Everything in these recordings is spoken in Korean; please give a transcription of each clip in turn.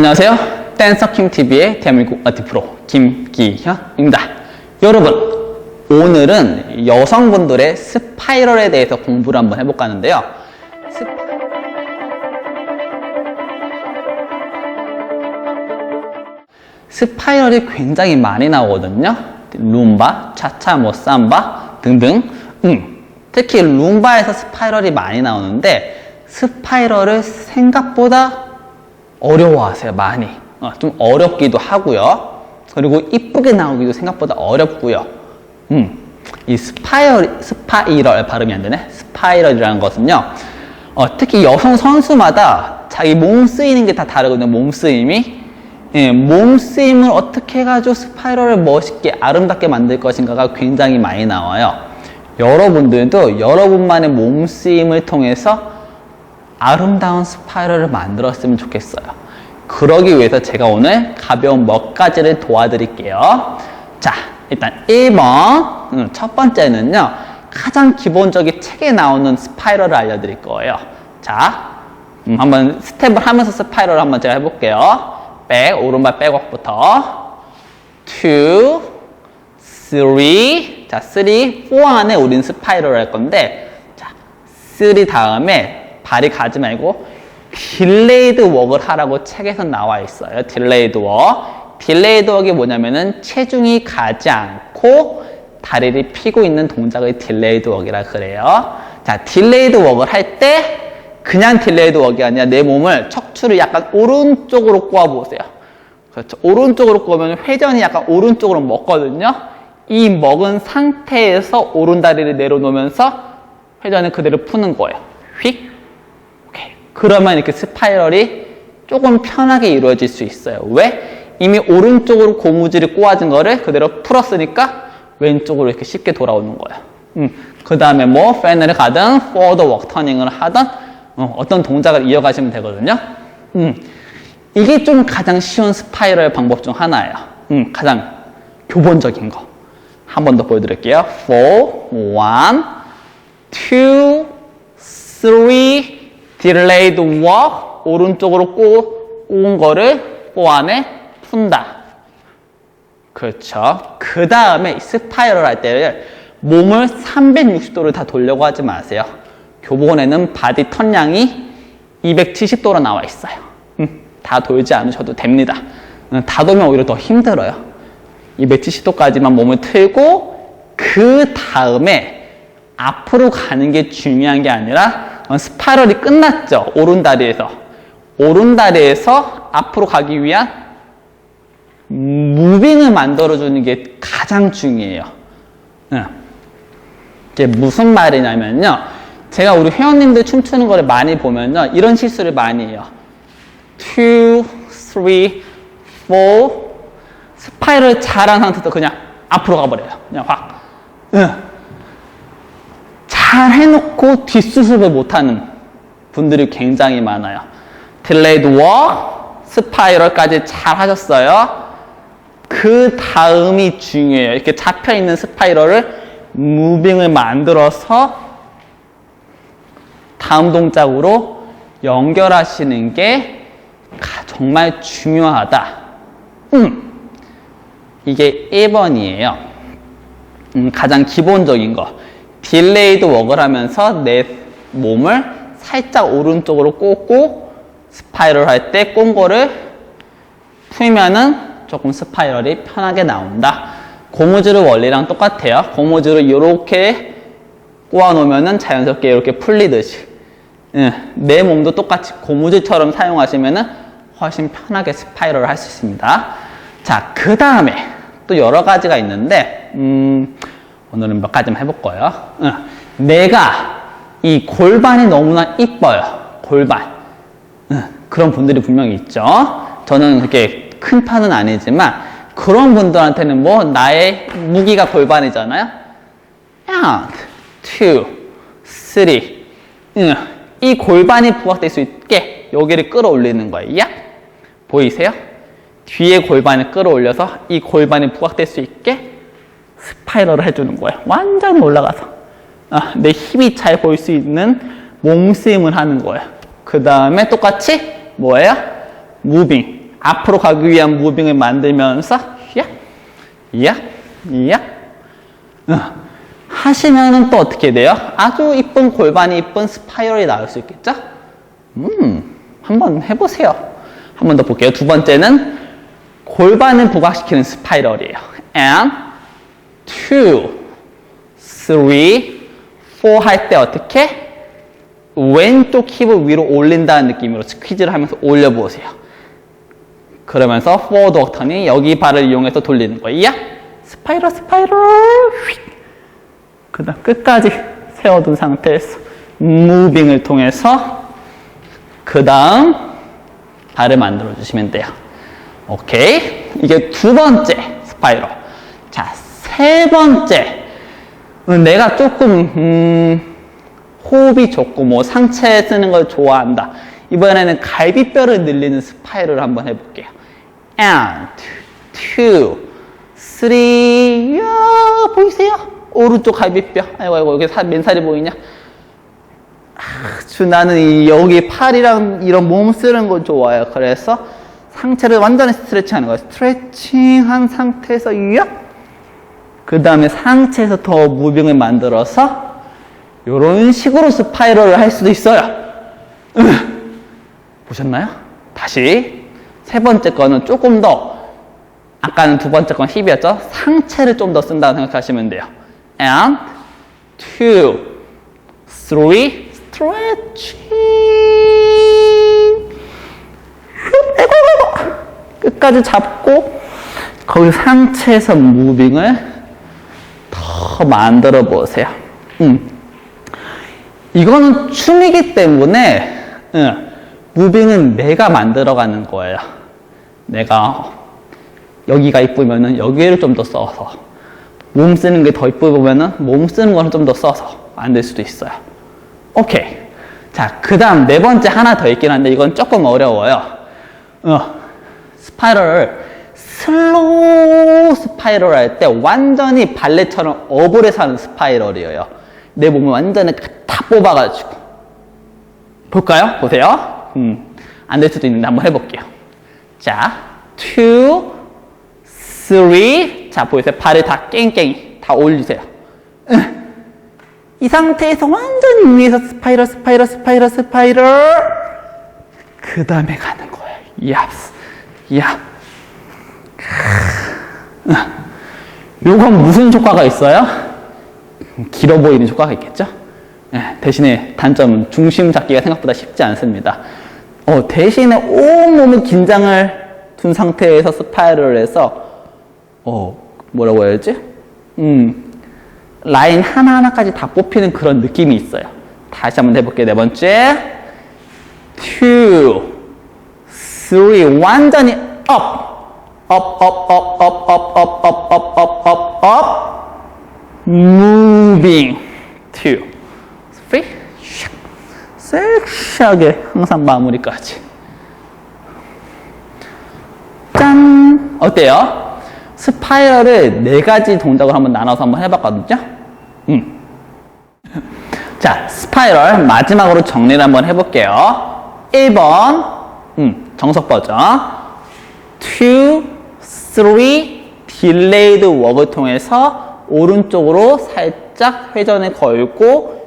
안녕하세요. 댄서킹TV의 대한민국 아티 프로 김기현입니다. 여러분, 오늘은 여성분들의 스파이럴에 대해서 공부를 한번 해볼까 하는데요. 스파- 스파이럴이 굉장히 많이 나오거든요. 룸바, 차차, 뭐 삼바 등등. 음, 특히 룸바에서 스파이럴이 많이 나오는데 스파이럴을 생각보다 어려워하세요. 많이. 어, 좀 어렵기도 하고요. 그리고 이쁘게 나오기도 생각보다 어렵고요. 음, 이 스파이럴, 스파이럴 발음이 안 되네. 스파이럴이라는 것은요. 어, 특히 여성 선수마다 자기 몸 쓰이는 게 다 다르거든요. 몸 쓰임이. 예, 몸 쓰임을 어떻게 해가지고 스파이럴을 멋있게 아름답게 만들 것인가가 굉장히 많이 나와요. 여러분들도 여러분만의 몸 쓰임을 통해서 아름다운 스파이럴을 만들었으면 좋겠어요. 그러기 위해서 제가 오늘 가벼운 몇 가지를 도와드릴게요. 자, 일단 1번. 음, 첫 번째는요. 가장 기본적인 책에 나오는 스파이럴을 알려드릴 거예요. 자, 음, 한번 스텝을 하면서 스파이럴 한번 제가 해볼게요. 백, 오른발 백워크부터. 2, 3. 자, 3, 4 안에 우린 스파이럴 할 건데, 자, 3 다음에 발이 가지 말고 딜레이드 웍을 하라고 책에서 나와 있어요. 딜레이드 웍. 딜레이드 웍이 뭐냐면은 체중이 가지 않고 다리를 펴고 있는 동작의 딜레이드 웍이라 그래요. 자, 딜레이드 웍을 할 때 그냥 딜레이드 웍이 아니라 내 몸을 척추를 약간 오른쪽으로 꼬아 보세요. 그렇죠. 오른쪽으로 꼬으면 회전이 약간 오른쪽으로 먹거든요. 이 먹은 상태에서 오른 다리를 내려놓으면서 회전을 그대로 푸는 거예요. 휙. 그러면 이렇게 스파이럴이 조금 편하게 이루어질 수 있어요. 왜? 이미 오른쪽으로 고무줄이 꼬아진 거를 그대로 풀었으니까 왼쪽으로 이렇게 쉽게 돌아오는 거예요. 음. 그 다음에 뭐, 팬을 가든, 포워드 웍 터닝을 하든, 어, 떤 동작을 이어가시면 되거든요. 음. 이게 좀 가장 쉬운 스파이럴 방법 중 하나예요. 음, 가장 교본적인 거. 한 번 더 보여드릴게요. 4, 1, 2, 3, delayed walk. 오른쪽으로 꼬, 꼬은 거를 뽀 안에 푼다. 그렇죠. 그 다음에 스파이럴 할 때를 몸을 360도를 다 돌려고 하지 마세요. 교본에는 바디 턴량이 270도로 나와 있어요. 음, 다 돌지 않으셔도 됩니다. 음, 다 돌면 오히려 더 힘들어요. 270도까지만 몸을 틀고 그 다음에 앞으로 가는 게 중요한 게 아니라 어, 스파이럴이 끝났죠. 오른다리에서. 오른다리에서 앞으로 가기 위한 무빙을 만들어주는 게 가장 중요해요. 응. 이게 무슨 말이냐면요. 제가 우리 회원님들 춤추는 거를 많이 보면요. 이런 실수를 많이 해요. 2, 3, 4. 스파이럴 잘한 상태에서 그냥 앞으로 가버려요. 그냥 확. 응. 잘 해놓고 뒷수습을 못하는 분들이 굉장히 많아요. 딜레이드 워, 스파이럴까지 잘 하셨어요. 그 다음이 중요해요. 이렇게 잡혀있는 스파이럴을 무빙을 만들어서 다음 동작으로 연결하시는 게 가- 정말 중요하다. 음, 이게 1번이에요. 음, 가장 기본적인 거. 딜레이드 웍을 하면서 내 몸을 살짝 오른쪽으로 꽂고 스파이럴 할 때 꼰 거를 풀면은 조금 스파이럴이 편하게 나온다. 고무줄의 원리랑 똑같아요. 고무줄을 이렇게 꼬아 놓으면은 자연스럽게 이렇게 풀리듯이. 예, 내 몸도 똑같이 고무줄처럼 사용하시면은 훨씬 편하게 스파이럴을 할 수 있습니다. 자, 그 다음에 또 여러 가지가 있는데, 음, 오늘은 몇 가지만 해볼 거예요. 응. 내가 이 골반이 너무나 이뻐요. 골반. 응, 그런 분들이 분명히 있죠. 저는 그렇게 큰 편은 아니지만 그런 분들한테는 뭐 나의 무기가 골반이잖아요. 야, two, three. 응, 이 골반이 부각될 수 있게 여기를 끌어올리는 거예요. 야, 보이세요? 뒤에 골반을 끌어올려서 이 골반이 부각될 수 있게 스파이럴을 해주는 거예요. 완전 올라가서. 아, 내 힘이 잘 보일 수 있는 몸쓰임을 하는 거예요. 그 다음에 똑같이 뭐예요? 무빙. 앞으로 가기 위한 무빙을 만들면서 야, 야, 야. 어. 하시면은 또 어떻게 돼요? 아주 이쁜 골반이 이쁜 스파이럴이 나올 수 있겠죠? 음, 한번 해보세요. 한번 더 볼게요. 두 번째는 골반을 부각시키는 스파이럴이에요. and two, three, four 할 때 어떻게? 왼쪽 힙을 위로 올린다는 느낌으로 스퀴즈를 하면서 올려보세요. 그러면서 forward 워턴이 여기 발을 이용해서 돌리는 거예요. 스파이럴, 스파이럴. 그 다음 끝까지 세워둔 상태에서 무빙을 통해서 그 다음 발을 만들어 주시면 돼요. 오케이. 이게 두 번째 스파이럴. 자, 세 번째. 음, 내가 조금, 음, 호흡이 좋고, 뭐, 상체 쓰는 걸 좋아한다. 이번에는 갈비뼈를 늘리는 스파이럴을 한번 해볼게요. and, two, three, 야, 보이세요? 오른쪽 갈비뼈. 아이고, 아이고, 여기 살, 맨살이 보이냐? 아 주 나는 이 여기 팔이랑 이런 몸 쓰는 거 좋아요. 그래서 상체를 완전히 스트레칭 하는 거예요. 스트레칭 한 상태에서 야! 그 다음에 상체에서 더 무빙을 만들어서 이런 식으로 스파이럴을 할 수도 있어요. 으. 보셨나요? 다시 세 번째 거는 조금 더 아까는 두 번째 건 힙이었죠? 상체를 좀 더 쓴다고 생각하시면 돼요. and two, three, stretching. 후, 아이고, 아이고. 끝까지 잡고 거기 상체에서 무빙을 더 만들어 보세요. 음. 이거는 춤이기 때문에 응, 무빙은 내가 만들어가는 거예요. 내가 여기가 이쁘면은 여기를 좀 더 써서 몸 쓰는 게 더 이쁘면은 몸 쓰는 거는 좀 더 써서 만들 수도 있어요. 오케이. 자, 그 다음 네 번째 하나 더 있긴 한데 이건 조금 어려워요. 어, 스파이럴 슬로우 스파이럴 할 때 완전히 발레처럼 업을 하는 스파이럴이에요. 내 몸을 완전히 다 뽑아가지고. 볼까요? 보세요. 음, 안 될 수도 있는데 한번 해볼게요. 자, two, three. 자, 보이세요? 발을 다 깽깽이 다 올리세요. 으. 이 상태에서 완전히 위에서 스파이럴, 스파이럴, 스파이럴, 스파이럴. 그 다음에 가는 거예요. 얍, 얍. 으. 요건 무슨 효과가 있어요? 길어 보이는 효과가 있겠죠? 예, 대신에 단점은 중심 잡기가 생각보다 쉽지 않습니다. 어, 대신에 온몸을 긴장을 둔 상태에서 스파이럴을 해서 어, 뭐라고 해야지? 음, 라인 하나하나까지 다 뽑히는 그런 느낌이 있어요. 다시 한번 해볼게요. 네 번째. two. 완전히 up. Up, up, up, up, up, up, up, up, up, up, up. moving. two, three. 샥. 섹시하게 항상 마무리까지. 짠! 어때요? 스파이럴을 네 가지 동작으로 한번 나눠서 한번 해봤거든요? 음. 자, 스파이럴 마지막으로 정리를 한번 해볼게요. 1번, 음, 정석 버전. 2, 3, 딜레이드 웍을 통해서 오른쪽으로 살짝 회전을 걸고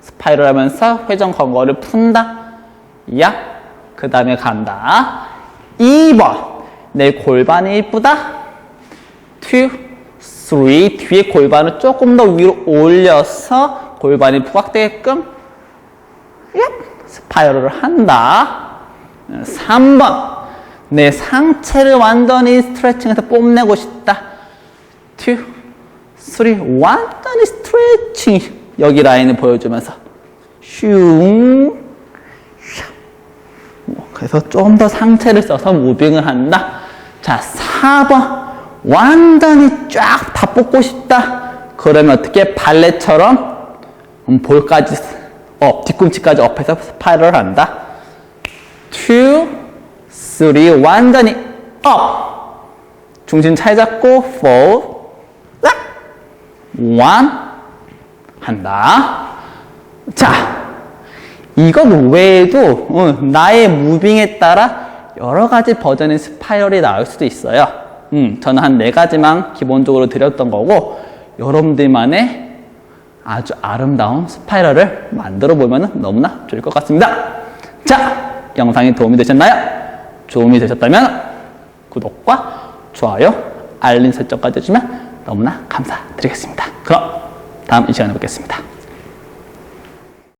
스파이럴 하면서 회전 건 거를 푼다. 야, 그 다음에 간다. 2번, 내 골반이 이쁘다. 2, 3, 뒤에 골반을 조금 더 위로 올려서 골반이 부각되게끔 얍, 스파이럴을 한다. 3번, 내 상체를 완전히 스트레칭해서 뽐내고 싶다. 2, 3, 완전히 스트레칭. 여기 라인을 보여주면서 슝, 샤. 그래서 좀 더 상체를 써서 무빙을 한다. 자, 4번. 완전히 쫙 다 뽑고 싶다. 그러면 어떻게 발레처럼 음, 볼까지 업, 뒤꿈치까지 업해서 스파이럴 한다. 2, 3, 완전히 업. 중심 잘 잡고 4, 1 한다. 자, 이것 외에도 어, 나의 무빙에 따라 여러 가지 버전의 스파이럴이 나올 수도 있어요. 음, 저는 한 네 가지만 기본적으로 드렸던 거고, 여러분들만의 아주 아름다운 스파이럴을 만들어 보면 너무나 좋을 것 같습니다. 자, 영상이 도움이 되셨나요? 도움이 되셨다면 구독과 좋아요, 알림 설정까지 해주시면 너무나 감사드리겠습니다. 그럼 다음 이 시간에 뵙겠습니다.